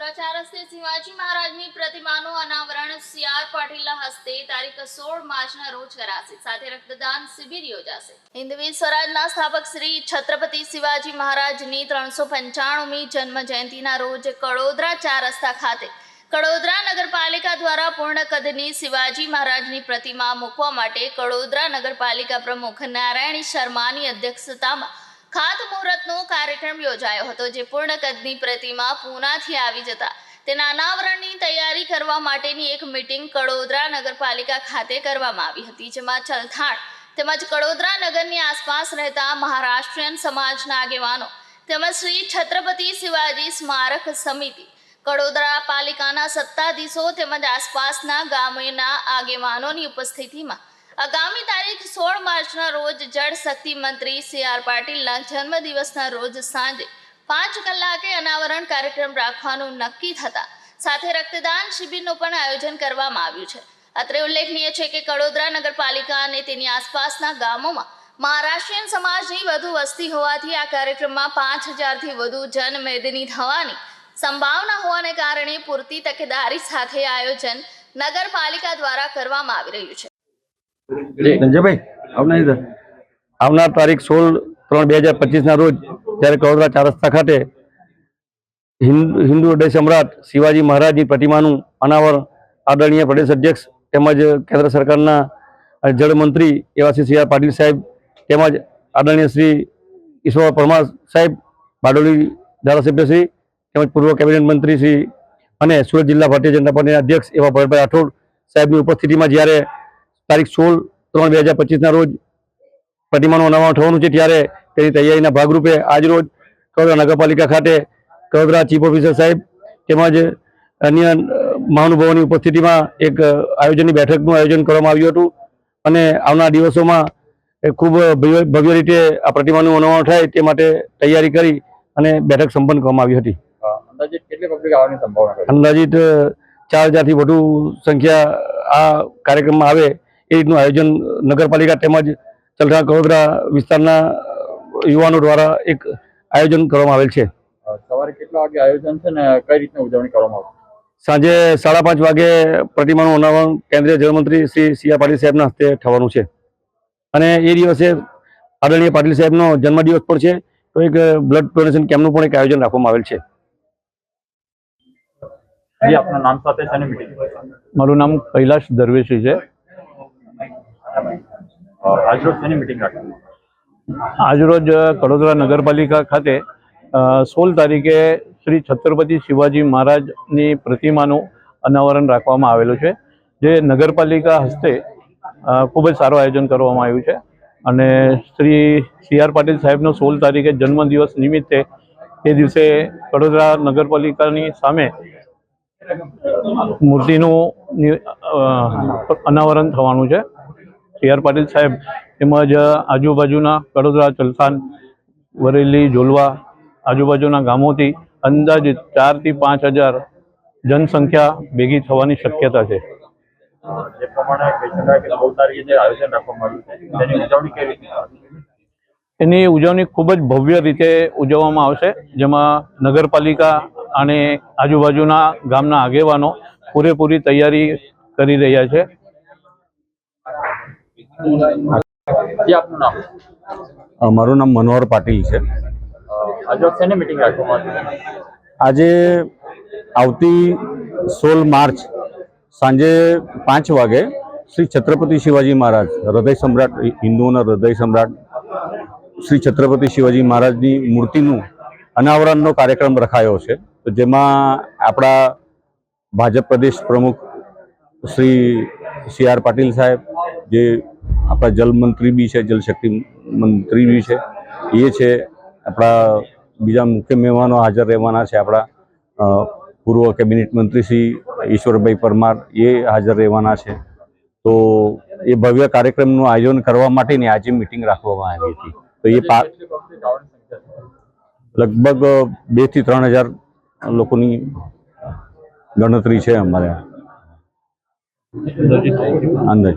કડોદરા હસ્તે શિવાજી મહારાજની પ્રતિમાનું અનાવરણ સીઆર પાટીલના હસ્તે તારીખ સોળ માર્ચના રોજ કરાશે. સાથે રક્તદાન શિબિર યોજાશે. હિન્દવી સ્વરાજના સ્થાપક શ્રી છત્રપતિ શિવાજી મહારાજની ત્રણસો પંચાણુમી જન્મ જયંતિના રોજ કડોદરા ચાર રસ્તા ખાતે, કડોદરા નગરપાલિકા દ્વારા પૂર્ણ કદની શિવાજી મહારાજની પ્રતિમા મૂકવા માટે કડોદરા નગરપાલિકા પ્રમુખ નારાયણી શર્માની અધ્યક્ષતામાં ખાતમુહૂર્તનો કાર્યક્રમ યોજાયો હતો જે પૂર્ણ કદની પ્રતિમા પૂનાથી આવી જતા તેના અનાવરણની તૈયારી કરવા માટેની એક મિટિંગ કડોદરા નગરપાલિકા ખાતે કરવામાં આવી હતી, જેમાં ચલથાણ તેમજ કડોદરા નગરની આસપાસ રહેતા મહારાષ્ટ્રીયન સમાજના આગેવાનો તેમજ શ્રી છત્રપતિ શિવાજી સ્મારક સમિતિ, કડોદરા પાલિકાના સત્તાધીશો તેમજ આસપાસના ગામોના આગેવાનોની ઉપસ્થિતિમાં આગામી તારીખ સોળ માર્ચના રોજ જળ શક્તિ મંત્રી સી આર પાટીલના જન્મદિવસના રોજ સાંજે પાંચ કલાકે અનાવરણ કાર્યક્રમ રાખવાનું નક્કી થતા સાથે રક્તદાન શિબિરનું પણ આયોજન કરવામાં આવ્યું છે. અત્રે ઉલ્લેખનીય છે કે કડોદરા નગરપાલિકા અને તેની આસપાસના ગામોમાં મહારાષ્ટ્રીયન સમાજની વધુ વસ્તી હોવાથી આ કાર્યક્રમમાં પાંચ હજારથી વધુ જનમેદની થવાની સંભાવના હોવાને કારણે પૂરતી તકેદારી સાથે આયોજન નગરપાલિકા દ્વારા કરવામાં આવી રહ્યું છે. આવનાર તારીખ સોળ ત્રણ બે હજાર પચીસના રોજ જ્યારે કડોદરા ચાર રસ્તા ખાતે હિન્દુ હૃદય સમ્રાટ શિવાજી મહારાજની પ્રતિમાનું અનાવરણ આદરણીય પ્રદેશ અધ્યક્ષ તેમજ કેન્દ્ર સરકારના જળમંત્રી એવા શ્રી સી પાટીલ સાહેબ તેમજ આદરણીય શ્રી ઈશ્વર પરમાર સાહેબ, બારડોલી ધારાસભ્ય શ્રી તેમજ પૂર્વ કેબિનેટ મંત્રી શ્રી અને સુરત જિલ્લા ભારતીય જનતા પાર્ટીના અધ્યક્ષ એવા ભરતભાઈ રાઠોડ સાહેબની ઉપસ્થિતિમાં જ્યારે તારીખ સોળ ત્રણ બે હજાર પચીસના રોજ પ્રતિમાનું અનાવરણ થવાનું છે. ત્યારે તેની તૈયારીના ભાગરૂપે આજ રોજ કડોદરા નગરપાલિકા ખાતે કડોદરા ચીફ ઓફિસર સાહેબ તેમજ અન્ય મહાનુભાવોની ઉપસ્થિતિમાં એક આયોજનની બેઠકનું આયોજન કરવામાં આવ્યું હતું. અને આવનાર દિવસોમાં ખૂબ ભવ્ય ભવ્ય રીતે આ પ્રતિમાનું અનાવરણ થાય તે માટે તૈયારી કરી અને બેઠક સંપન્ન કરવામાં આવી હતી. અંદાજિત કેટલી પબ્લિક આવવાની સંભાવના અંદાજિત ચાર હજારથી વધુ સંખ્યા આ કાર્યક્રમમાં આવે એ રીતનું આયોજન નગરપાલિકા તેમજ ચલથાણ કડોદરા વિસ્તારના યુવાનો દ્વારા એક આયોજન કરવામાં આવેલ છે. સવારે કેટલા વાગે આયોજન છે ને કઈ રીતની ઉજવણી કરવામાં આવશે સાંજે સાડા પાંચ વાગે પ્રતિમાનું અનાવરણ કેન્દ્રીય જળમંત્રી શ્રી સી આર પાટીલ સાહેબના હસ્તે થવાનું છે. અને એ દિવસે આદરણીય પાટીલ સાહેબનો જન્મદિવસ પણ છે તો એક બ્લડ ડોનેશન કેમ્પનું પણ એક આયોજન રાખવામાં આવેલ છે. જી આપનું નામ સાથે છે અને મીટિંગ મારું નામ કૈલાશ દરવેશી છે. આજરોજ શેની મિટિંગ રાખવામાં આજરોજ કડોદરા નગરપાલિકા ખાતે સોળ તારીખે શ્રી છત્રપતિ શિવાજી મહારાજની પ્રતિમાનું અનાવરણ રાખવામાં આવેલું છે, જે નગરપાલિકા હસ્તે ખૂબ જ સારું આયોજન કરવામાં આવ્યું છે. અને શ્રી સી આર પાટીલ સાહેબનો સોળ તારીખે જન્મદિવસ નિમિત્તે એ દિવસે કડોદરા નગરપાલિકાની સામે મૂર્તિનું અનાવરણ થવાનું છે. સી આર પાટીલ સાહેબ તેમજ આજુબાજુના કડોદરા ચલસાન વરેલી જોલવા આજુબાજુના ગામોથી અંદાજિત ચારથી પાંચ હજાર જનસંખ્યા ભેગી થવાની શક્યતા છે? એની ઉજવણી ખૂબ જ ભવ્ય રીતે ઉજવવામાં આવશે જેમાં નગરપાલિકા અને આજુબાજુના ગામના આગેવાનો પૂરેપૂરી તૈયારી કરી રહ્યા છે જી આપનું નામ? મારું નામ મનોહર પાટીલ છે. આજે આવતી સોળ માર્ચ સાંજે પાંચ વાગે શ્રી છત્રપતિ શિવાજી મહારાજ હૃદય સમ્રાટ હિન્દુઓના હૃદય સમ્રાટ શ્રી છત્રપતિ શિવાજી મહારાજની મૂર્તિનું અનાવરણનો કાર્યક્રમ રખાયો છે. તો જેમાં આપણા ભાજપ પ્રદેશ પ્રમુખ શ્રી સી આર પાટીલ સાહેબ જે આપણા જલમંત્રી બી છે જલશક્તિ મંત્રી બી છે. એ છે આપણા બીજા મુખ્ય મહેમાનો હાજર રહેવાના છે આપણા પૂર્વ કેબિનેટ મંત્રી શ્રી ઈશ્વરભાઈ પરમાર એ હાજર રહેવાના છે. તો એ ભવ્ય કાર્યક્રમનું આયોજન કરવા માટેની આજે મિટિંગ રાખવામાં આવી હતી. તો એ પા લગભગ બેથી ત્રણ હજાર લોકોની ગણતરી છે અમારે. અંદાજ